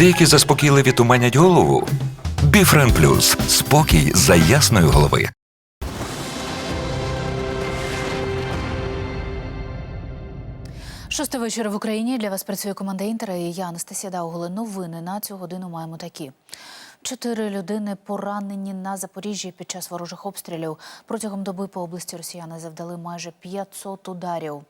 Деякі заспокійливі туманять голову. Біфрен Плюс спокій за ясної голови. Шоста вечора в Україні для вас працює команда Інтера і я Анастасія Дауголе. Новини на цю годину маємо такі. Чотири людини поранені на Запоріжжі під час ворожих обстрілів. Протягом доби по області росіяни завдали майже 500 ударів.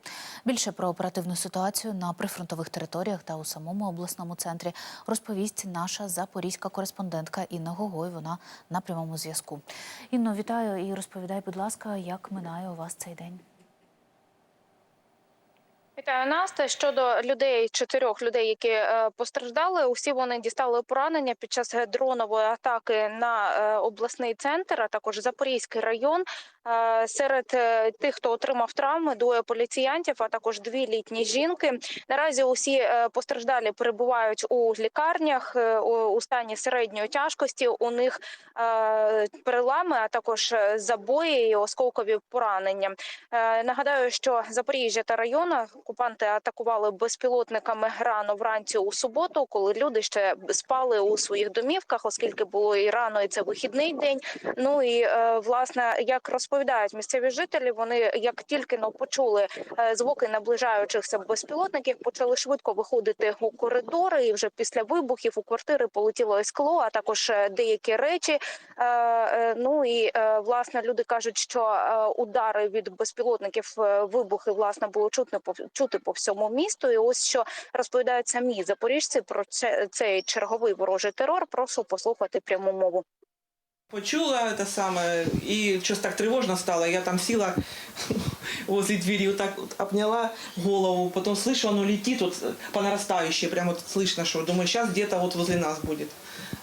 Більше про оперативну ситуацію на прифронтових територіях та у самому обласному центрі розповість наша запорізька кореспондентка Інна Гогой. Вона на прямому зв'язку. Інно, вітаю і розповідай, будь ласка, як минає у вас цей день. Вітаю Наста. Щодо людей, чотирьох людей, які е, постраждали, усі вони дістали поранення під час е, дронової атаки на е, обласний центр, а також Запорізький район. Е, серед е, тих, хто отримав травми, двоє поліціянтів, а також дві літні жінки. Наразі усі е, постраждалі перебувають у лікарнях у, стані середньої тяжкості. У них перелами, а також забої і осколкові поранення. Нагадаю, що Запоріжжя та район окупанти атакували безпілотниками рано вранці у суботу, коли люди ще спали у своїх домівках, оскільки було і рано, і це вихідний день. Ну і власне, як розповідають місцеві жителі, вони як тільки но почули е, звуки наближаючихся безпілотників, почали швидко виходити у коридори. І вже після вибухів у квартири полетіло скло, а також е, деякі речі. Е, Ну і власне люди кажуть, що удари від безпілотників, вибухи власне було чутно чути по всьому місту. І ось що розповідають самі запоріжці про це цей черговий ворожий терор. Прошу послухати пряму мову. Почула это самое, и что-то так тревожно стало. Я там села возле двери, вот так вот обняла голову, потом слышу, оно летит вот по нарастающей, прям вот слышно, что думаю, сейчас где-то вот возле нас будет.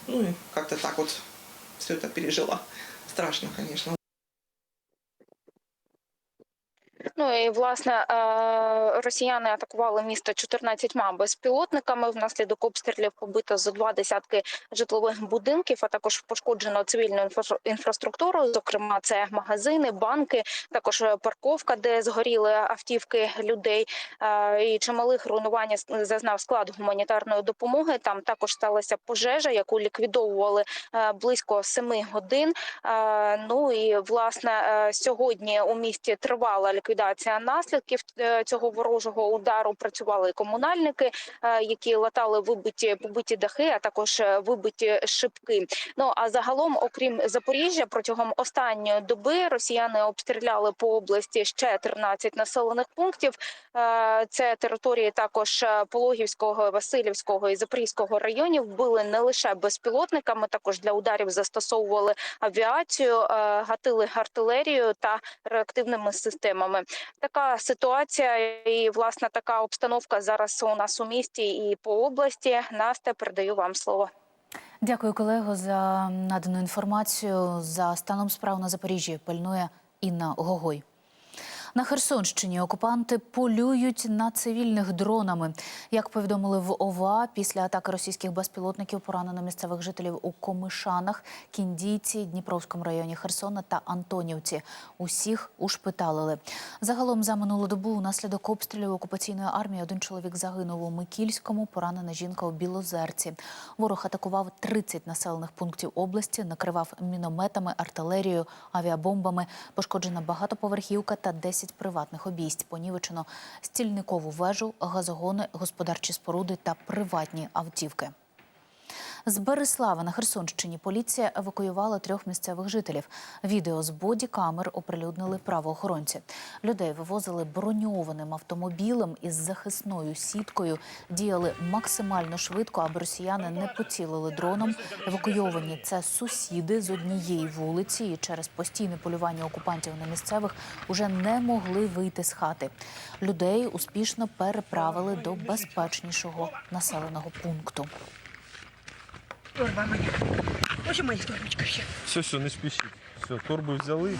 Ну и как-то так вот все это пережила. Страшно, конечно. Ну і власне е, росіяни атакували місто 14 безпілотниками. Внаслідок обстрілів побито зо два десятки житлових будинків, а також пошкоджено цивільну інфра- інфраструктуру. Зокрема, це магазини, банки, також е, парковка, де згоріли автівки людей. Е, І чималих руйнувань зазнав склад гуманітарної допомоги. Там також сталася пожежа, яку ліквідовували близько семи годин. Ну і власне сьогодні у місті тривала ліквідація наслідків е, цього ворожого удару. Працювали комунальники, е, які латали вибиті побиті дахи, а також е, вибиті шибки. Ну а загалом, окрім Запоріжжя, протягом останньої доби росіяни обстріляли по області ще 13 населених пунктів. Це території також Пологівського, Васильівського і Запорізького районів. Били не лише безпілотниками, також для ударів застосовували авіацію, гатили артилерію та реактивними системами. Така ситуація і власне така обстановка зараз у нас у місті і по області. Настя, передаю вам слово. Дякую, колего, за надану інформацію. За станом справ на Запоріжжі пильнує Інна Гогой. На Херсонщині окупанти полюють на цивільних дронами. Як повідомили в ОВА, після атаки російських безпілотників поранено місцевих жителів у Комишанах, Кіндійці, Дніпровському районі Херсона та Антонівці. Усіх ушпиталили. Загалом за минулу добу унаслідок обстрілів окупаційної армії один чоловік загинув у Микільському, поранена жінка у Білозерці. Ворог атакував 30 населених пунктів області, накривав мінометами, артилерією, авіабомбами. Пошкоджена багатоповерхівка та 10 приватних обійсть. Понівечено стільникову вежу, газогони, господарчі споруди та приватні автівки. З Береслава на Херсонщині поліція евакуювала трьох місцевих жителів. Відео з бодікамер оприлюднили правоохоронці. Людей вивозили броньованим автомобілем із захисною сіткою. Діяли максимально швидко, аби росіяни не поцілили дроном. Евакуйовані це сусіди з однієї вулиці і через постійне полювання окупантів на місцевих уже не могли вийти з хати. Людей успішно переправили до безпечнішого населеного пункту. Торба моя. Ось моя торбочка ще. Все, все, не спішіть. Все, торбу взяли.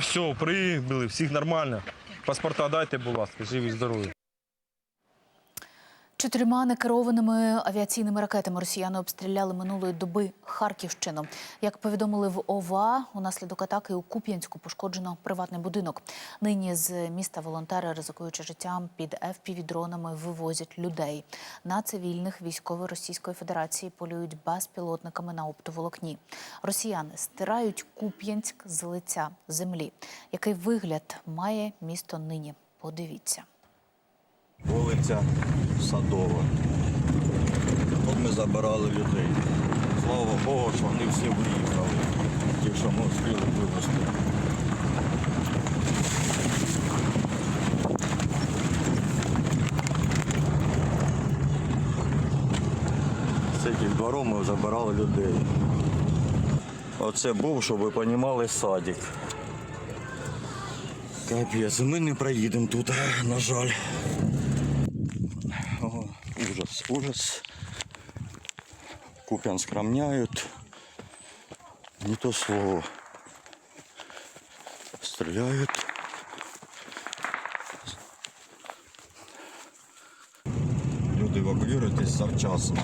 Все, прибили, всіх нормально. Паспорта дайте, будь ласка, живі, здорові. Чотирма некерованими авіаційними ракетами росіяни обстріляли минулої доби Харківщину. Як повідомили в ОВА, унаслідок атаки у Куп'янську пошкоджено приватний будинок. Нині з міста волонтери, ризикуючи життям, під FPV-дронами вивозять людей. На цивільних військові Російської Федерації полюють безпілотниками на оптоволокні. Росіяни стирають Куп'янськ з лиця землі. Який вигляд має місто нині? Подивіться. Вулиця Садова. Тут ми забирали людей. Слава Богу, що вони всі виїхали. Ті, що ми встигли вивезти. З цих двором ми забирали людей. Оце був, щоб ви розуміли, садик. Капець, ми не проїдемо тут, на жаль. Ужас, ужас. Купянск равняют. Не то слово. Стреляют. Люди евакуюйтесь завчасно.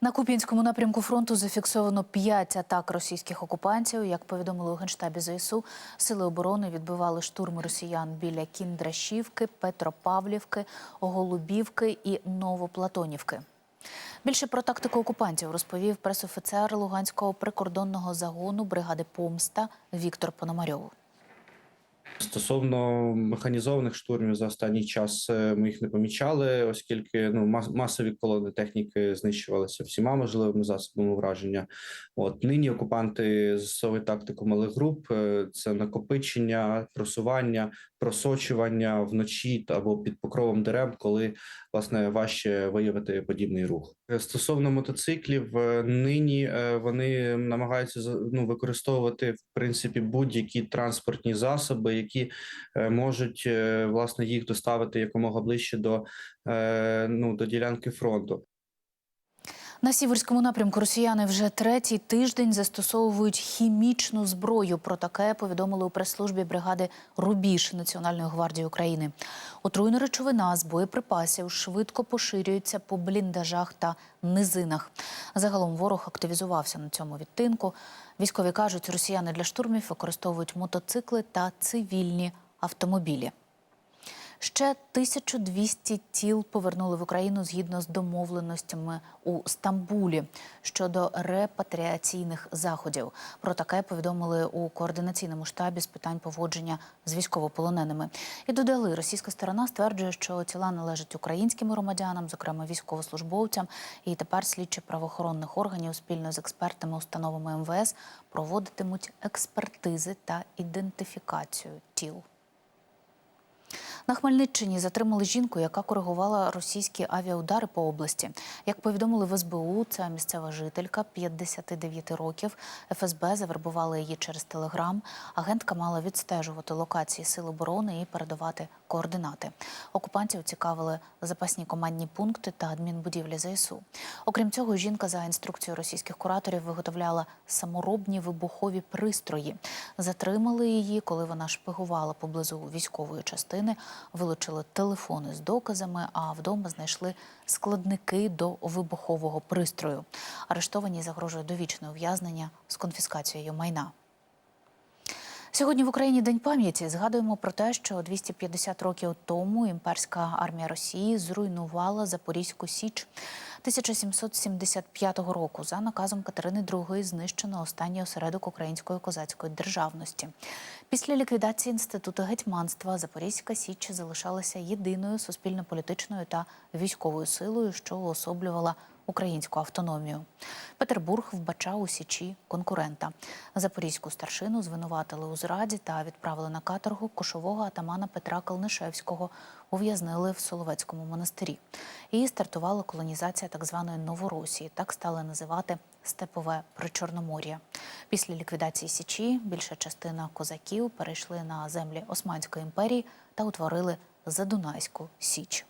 На Куп'янському напрямку фронту зафіксовано п'ять атак російських окупантів. Як повідомили у генштабі ЗСУ, сили оборони відбивали штурми росіян біля Кіндрашівки, Петропавлівки, Голубівки і Новоплатонівки. Більше про тактику окупантів розповів пресофіцер Луганського прикордонного загону бригади Помста Віктор Пономарьов. Стосовно механізованих штурмів за останній час е, ми їх не помічали, оскільки ну мас- масові колони техніки знищувалися всіма можливими засобами враження. От нині окупанти застосовують тактику малих груп: е, це накопичення, просування, просочування вночі або під покровом дерев, коли власне важче виявити подібний рух. Стосовно мотоциклів, е, нині е, вони намагаються ну, використовувати в принципі будь-які транспортні засоби, які е, можуть власне їх доставити якомога ближче до, ну, до ділянки фронту. На сіверському напрямку росіяни вже третій тиждень застосовують хімічну зброю. Про таке повідомили у прес-службі бригади Рубіж Національної гвардії України. Отруйна речовина з боєприпасів швидко поширюється по бліндажах та низинах. Загалом ворог активізувався на цьому відтинку. Військові кажуть, росіяни для штурмів використовують мотоцикли та цивільні автомобілі. Ще 1200 тіл повернули в Україну згідно з домовленостями у Стамбулі щодо репатріаційних заходів. Про таке повідомили у координаційному штабі з питань поводження з військовополоненими. І додали, російська сторона стверджує, що тіла належать українським громадянам, зокрема військовослужбовцям. І тепер слідчі правоохоронних органів спільно з експертами установами МВС проводитимуть експертизи та ідентифікацію тіл. На Хмельниччині затримали жінку, яка коригувала російські авіаудари по області. Як повідомили в СБУ, це місцева жителька 59 років. ФСБ завербували її через телеграм. Агентка мала відстежувати локації сил оборони і передавати координати. Окупантів цікавили запасні командні пункти та адмінбудівлі ЗСУ. Окрім цього, жінка за інструкцією російських кураторів виготовляла саморобні вибухові пристрої. Затримали її, коли вона шпигувала поблизу військової частини, вилучили телефони з доказами, а вдома знайшли складники до вибухового пристрою. Арештовані загрожує довічне ув'язнення з конфіскацією майна. Сьогодні в Україні День пам'яті. Згадуємо про те, що 250 років тому імперська армія Росії зруйнувала Запорізьку Січ. 1775 року за наказом Катерини II знищено останній осередок української козацької державності. Після ліквідації інституту гетьманства Запорізька Січ залишалася єдиною суспільно-політичною та військовою силою, що уособлювала українську автономію. Петербург вбачав у січі конкурента. Запорізьку старшину звинуватили у зраді та відправили на каторгу кошового атамана Петра Калнишевського. Ув'язнили в Соловецькому монастирі. І стартувала колонізація так званої Новоросії. Так стали називати степове причорномор'я. Після ліквідації січі більша частина козаків перейшли на землі Османської імперії та утворили Задунайську Січ.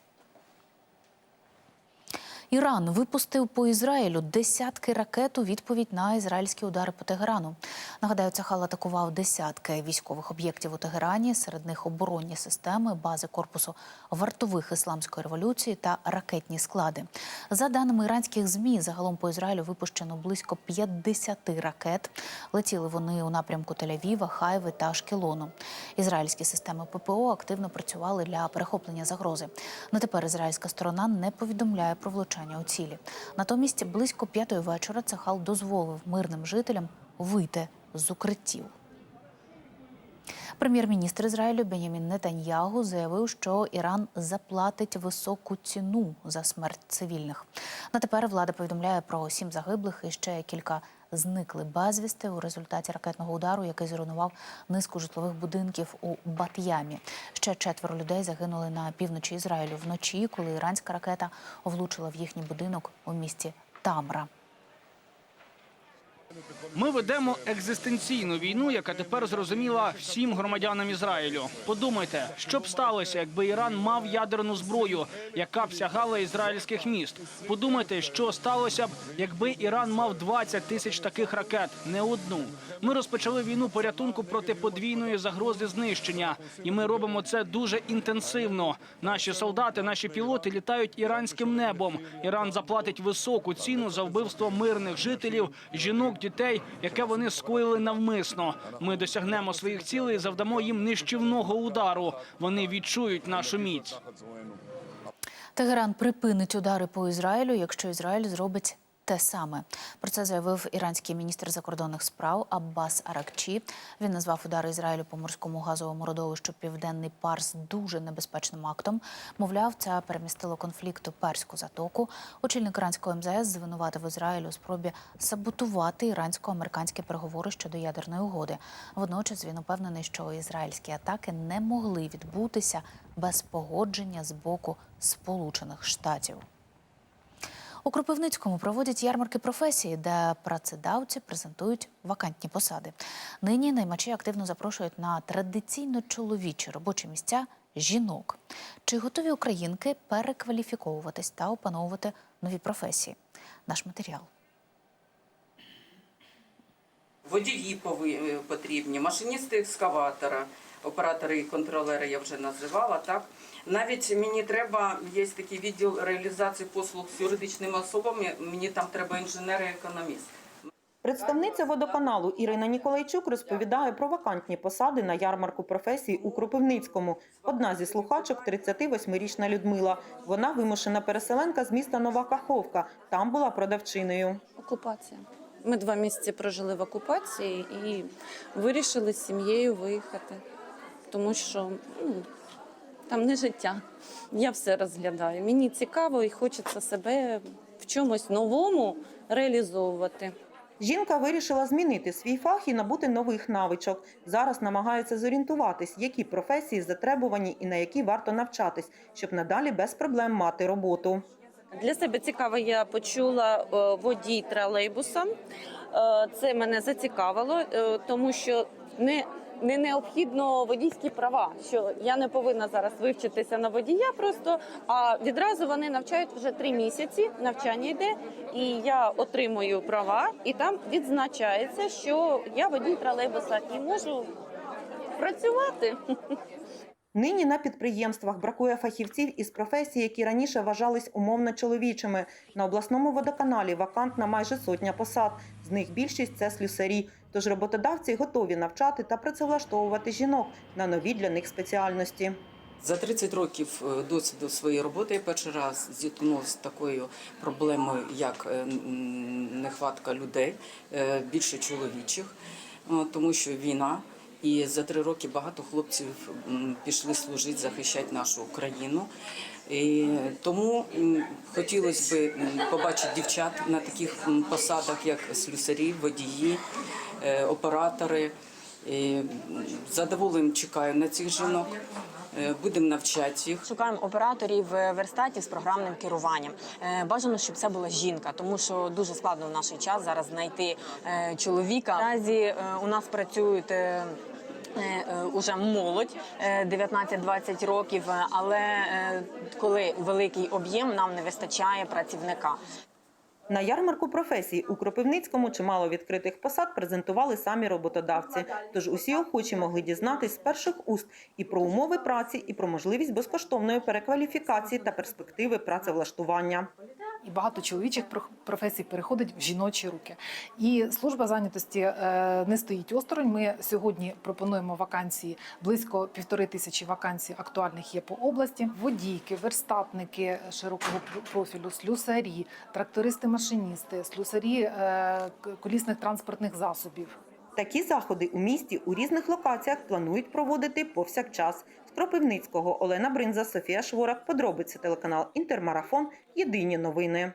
Іран випустив по Ізраїлю десятки ракет у відповідь на ізраїльські удари по Тегерану. Нагадаю, Цахал атакував десятки військових об'єктів у Тегерані, серед них оборонні системи, бази корпусу вартових ісламської революції та ракетні склади. За даними іранських змі, загалом по Ізраїлю випущено близько 50 ракет. Летіли вони у напрямку Тель-Авіва, Хайви та Ашкелону. Ізраїльські системи ППО активно працювали для перехоплення загрози. На тепер ізраїльська сторона не повідомляє про влучання у цілі. Натомість близько п'ятої вечора Цехал дозволив мирним жителям вийти з укриттів. Прем'єр-міністр Ізраїлю Бенямін Нетаньягу заявив, що Іран заплатить високу ціну за смерть цивільних. На тепер влада повідомляє про сім загиблих і ще кілька зникли безвісти у результаті ракетного удару, який зруйнував низку житлових будинків у Бат'ямі. Ще четверо людей загинули на півночі Ізраїлю вночі, коли іранська ракета влучила в їхній будинок у місті Тамра. Ми ведемо екзистенційну війну, яка тепер зрозуміла всім громадянам Ізраїлю. Подумайте, що б сталося, якби Іран мав ядерну зброю, яка б сягала ізраїльських міст. Подумайте, що сталося б, якби Іран мав 20 тисяч таких ракет, не одну. Ми розпочали війну порятунку проти подвійної загрози знищення, і ми робимо це дуже інтенсивно. Наші солдати, наші пілоти літають іранським небом. Іран заплатить високу ціну за вбивство мирних жителів, жінок, дітей, яке вони скоїли навмисно. Ми досягнемо своїх цілей, і завдамо їм нищівного удару. Вони відчують нашу міць. Тегеран припинить удари по Ізраїлю, якщо Ізраїль зробить те саме. Про це заявив іранський міністр закордонних справ Аббас Аракчі. Він назвав удари Ізраїлю по морському газовому родовищу Південний Парс дуже небезпечним актом. Мовляв, це перемістило конфлікт у перську затоку. Очільник іранського МЗС звинуватив Ізраїль у спробі саботувати ірансько-американські переговори щодо ядерної угоди. Водночас він упевнений, що ізраїльські атаки не могли відбутися без погодження з боку Сполучених Штатів. У Кропивницькому проводять ярмарки професії, де працедавці презентують вакантні посади. Нині наймачі активно запрошують на традиційно чоловічі робочі місця жінок. Чи готові українки перекваліфіковуватись та опановувати нові професії? Наш матеріал. Водії е, потрібні, машиністи екскаватора, оператори і контролери я вже називала. Так навіть мені треба є такий відділ реалізації послуг з юридичними особами. Мені там треба інженер і економіст. Представниця водоканалу Ірина Ніколайчук розповідає про вакантні посади на ярмарку професій у Кропивницькому. Одна зі слухачок – 38-річна Людмила. Вона вимушена переселенка з міста Нова Каховка. Там була продавчиною. Окупація. Ми два місяці прожили в окупації і вирішили з сім'єю виїхати, тому що ну, там не життя. Я все розглядаю. Мені цікаво і хочеться себе в чомусь новому реалізовувати. Жінка вирішила змінити свій фах і набути нових навичок. Зараз намагається зорієнтуватись, які професії затребувані і на які варто навчатись, щоб надалі без проблем мати роботу. Для себе цікаво, я почула е, водій тролейбуса. Е, Це мене зацікавило, е, тому що не, не необхідно водійські права. Що я не повинна зараз вивчитися на водія, просто а відразу вони навчають вже три місяці. Навчання йде, і я отримую права, і там відзначається, що я водій тролейбуса і можу працювати. Нині на підприємствах бракує фахівців із професій, які раніше вважались умовно чоловічими. На обласному водоканалі вакантна майже сотня посад. З них більшість це слюсарі. Тож роботодавці готові навчати та працевлаштовувати жінок на нові для них спеціальності. За 30 років е, досвіду своєї роботи я перший раз зіткнулася з такою проблемою, як е, нехватка людей, е, більше чоловічих, тому що війна. І за три роки багато хлопців пішли служити, захищати нашу Україну. І тому хотілося б побачити дівчат на таких посадах, як слюсарі, водії, е, оператори. Задоволенням чекаю на цих жінок. Е, Будемо навчати їх. Шукаємо операторів е, верстатів з програмним керуванням. Е, Бажано, щоб це була жінка, тому що дуже складно в наш час зараз знайти чоловіка. Наразі у нас працюють. Уже молодь е, 19-20 років, але коли великий об'єм, нам не вистачає працівника. На ярмарку професій у Кропивницькому чимало відкритих посад презентували самі роботодавці. Тож усі охочі могли дізнатись з перших уст і про умови праці, і про можливість безкоштовної перекваліфікації та перспективи працевлаштування. І багато чоловічих проф- професій переходить в жіночі руки. І служба зайнятості е, не стоїть осторонь. Ми сьогодні пропонуємо вакансії близько півтори тисячі вакансій актуальних є по області. Водійки, верстатники широкого профілю, слюсарі, трактористи-машиністи, слюсарі е, колісних транспортних засобів. Такі заходи у місті у різних локаціях планують проводити повсякчас. З Кропивницького Олена Бринза, Софія Шворак. Подробиці телеканал Інтермарафон. Єдині новини.